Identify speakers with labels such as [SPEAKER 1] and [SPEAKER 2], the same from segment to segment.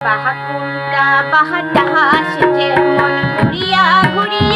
[SPEAKER 1] বাহা বাহাটা হাসছে মন ঘুরিয়া ঘুরিয়া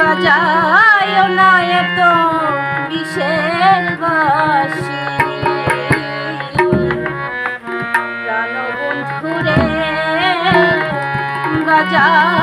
[SPEAKER 1] বাজায় না এত বিশেষ বাসী প্রাণ বন্ধুরে বাজায়